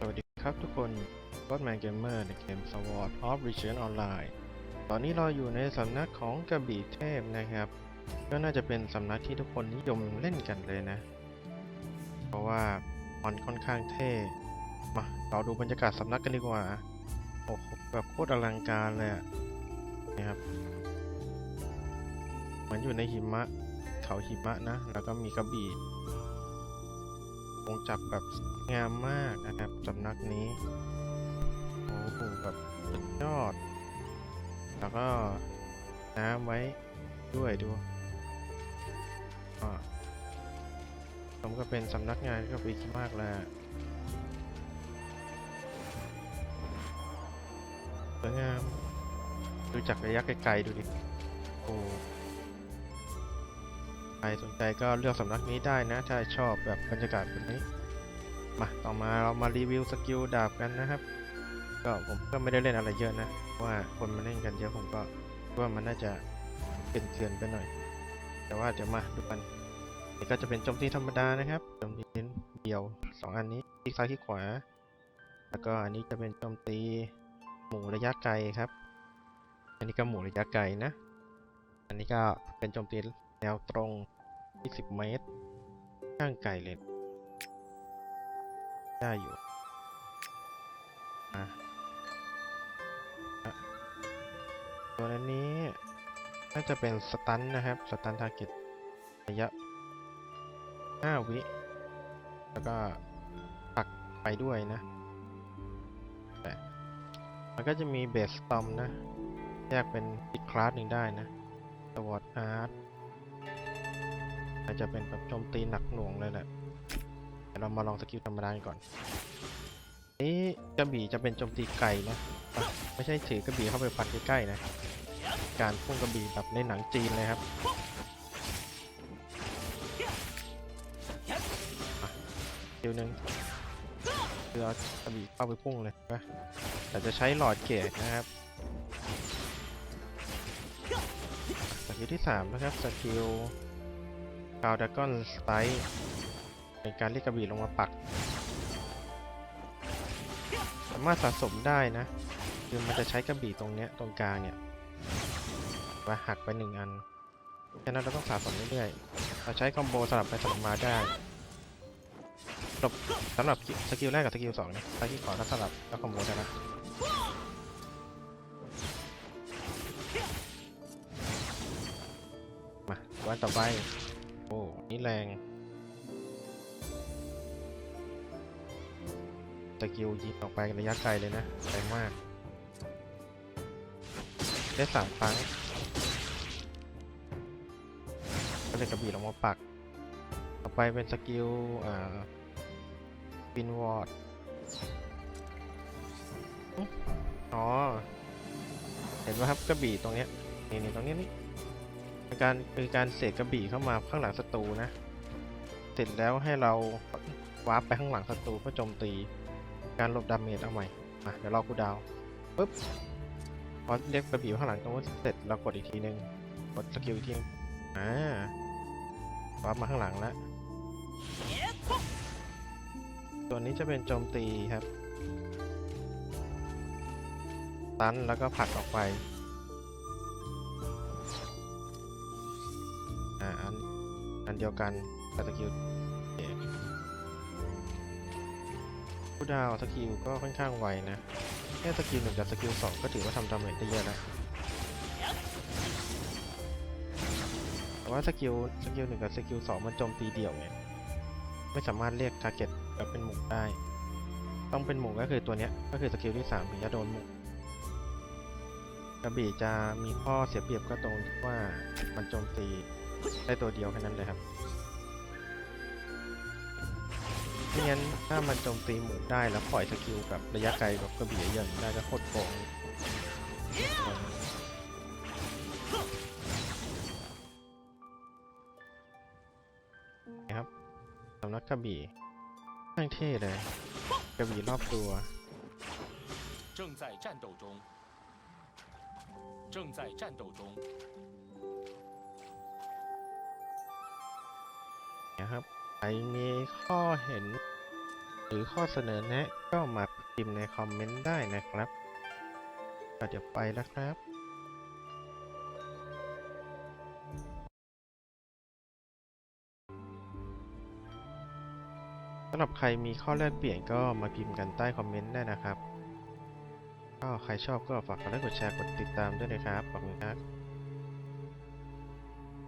สวัสดีครับทุกคน g o d m a n Gamer ในเกม Sword of Region Online ตอนนี้เราอยู่ในสำนักของกระบี่เทพนะครับ ก็น่าจะเป็นสำนักที่ทุกคนนิยมเล่นกันเลยนะ เพราะว่ามันค่อนข้างเท่มาเราดูบรรยากาศสำนักกันดีกว่า โอ้โหแบบโคตรอลังการเลยนะครับเหมือนอยู่ในหิมะเขาหิมะนะ แล้วก็มีกระบี่วงจับแบบ งามมากนะครับสำนักนี้โอ้โหแบบสุดยอด แล้วก็น้ำไว้ด้วยดูอ่าผมก็เป็นสำนักงานก็ปีกมากแล้วสวยงาม ดูจากระยะไกลๆดูดิ โอ้ใครสนใจก็เลือกสำนักนี้ได้นะ ถ้าชอบแบบบรรยากาศแบบนี้ มาต่อมาเรามารีวิวสกิลดาบกันนะครับ ก็ผมก็ไม่ได้เล่นอะไรเยอะนะ ว่าคนมาเล่นกันเยอะผมก็ว่ามันน่าจะเป็นเถื่อนๆไปหน่อย แต่ว่าเดี๋ยวมาดูกันนี่ก็จะเป็นโจมตีธรรมดานะครับโจมตีเดียวสองอันนี้คลิกซ้ายคลิกขวา แล้วก็อันนี้จะเป็นโจมตีหมู่ระยะไกลครับ อันนี้ก็หมู่ระยะไกลนะ อันนี้ก็เป็นโจมตีแนวตรง 20 เมตรข้างไกลเลย ได้อยู่ตัวนนี้น่าจะเป็นสตันนะครับ สตันทาร์เก็ตระยะ 5 วิ แล้วก็ปักไปด้วยนะแมันก็จะมีเบสตอมนะ แยกเป็นอีกคลาสหนึ่งได้นะสวอตอาร์ตอาจจะเป็นแบบโจมตีหนักหน่วงเลยแหละ ยวเรามาลองสกิลธรรมดากันก่อน นี่กระบี่จะเป็นโจมตีไกลนะ ไม่ใช่ถือกระบี่เข้าไปฟันใกล้ๆนะ การพุ่งกระบี่แบบในหนังจีนเลยครับเดียวหนึงคือเอากระบี่เข้าไปพุ่งเลยนะแต่จะใช้หลอดเกตนะครับสกิลที่3นะครับสกิลกาวดากอนสไตล์ เป็นการเรียกกระบี่ลงมาปัก สามารถสะสมได้นะ คือมันจะใช้กระบี่ตรงเนี้ยตรงกลางเนี่ยมาหักไปหนึ่งอันฉะนั้นเราต้องสะสมเรื่อยๆเราใช้คอมโบสลับไปสลับมาได้สำหรับสำหรับสกิลแรกกับสกิลสองนี่ยใช้ที่ขอแล้วสลับแล้วคอมโบได้นะมาวันต่อไป โอ้ นี่แรง สกิลยิงออกไประยะไกลเลยนะแรงมาก ได้สามครั้ง ก็เลยกระบี่ลงมาปัก ต่อไปเป็นสกิลอ่าปินวอร์ดอ๋อ เห็นไหมครับกระบี่ตรงเนี้ยนี่นี่ตรงเนี้ยนี่เป็นการคือการเสกกระบี่เข้ามาข้างหลังศัตรูนะ เสร็จแล้วให้เราวาร์ปไปข้างหลังศัตรูเพื่อโจมตี การลบดาเมจเอาใหม่มาเดี๋ยวรอกูดาวปุ๊บพอเรียกกระบี่ข้างหลังตรงนี้เสร็จเรากดอีกทีนึง กดสกิลอีกทีนึงอ่าวาร์ปมาข้างหลังแล้วตัวนี้จะเป็นโจมตีครับ ตันแล้วก็ผลักออกไป อ่าอันอันเดียวกันสกิล ผู้ดาวสกิลก็ค่อนข้างไวนะ แค่สกิลหนึ่งกับสกิลสองก็ถือว่าทำดาเมจได้เยอะแล้วแต่ว่าสกิลสกิลหนึ่งกับสกิลสองมันโจมตีเดี่ยวไงไม่สามารถเรียกทาร์เก็ตแบบเป็นหมู่ได้ ต้องเป็นหมู่ก็คือตัวเนี้ยก็คือสกิลที่สามถึงจะโดนหมู่กระบี่จะมีข้อเสียเปรียบก็ตรงที่ว่ามันโจมตีได้ตัวเดียวแค่นั้นเลยครับ ไม่งั้นถ้ามันโจมตีหมู่ได้แล้วปล่อยสกิลแบบระยะไกลแบบกระบี่อย่างได้ก็โคตรโกงนะครับสำนักกระบี่ข้างเท่เลยกระบี่รอบตัว 正在战斗中，正在战斗中， นะครับ ใครมีข้อเห็น หรือข้อเสนอแนะก็มาพิมพ์ในคอมเมนต์ได้นะครับก็เดี๋ยวไปแล้วครับสำหรับใครมีข้อแลกเปลี่ยนก็มาพิมพ์กันใต้คอมเมนต์ได้นะครับ ก็ใครชอบก็ฝากกดไลค์กดแชร์กดติดตามด้วยนะครับ ขอบคุณครับ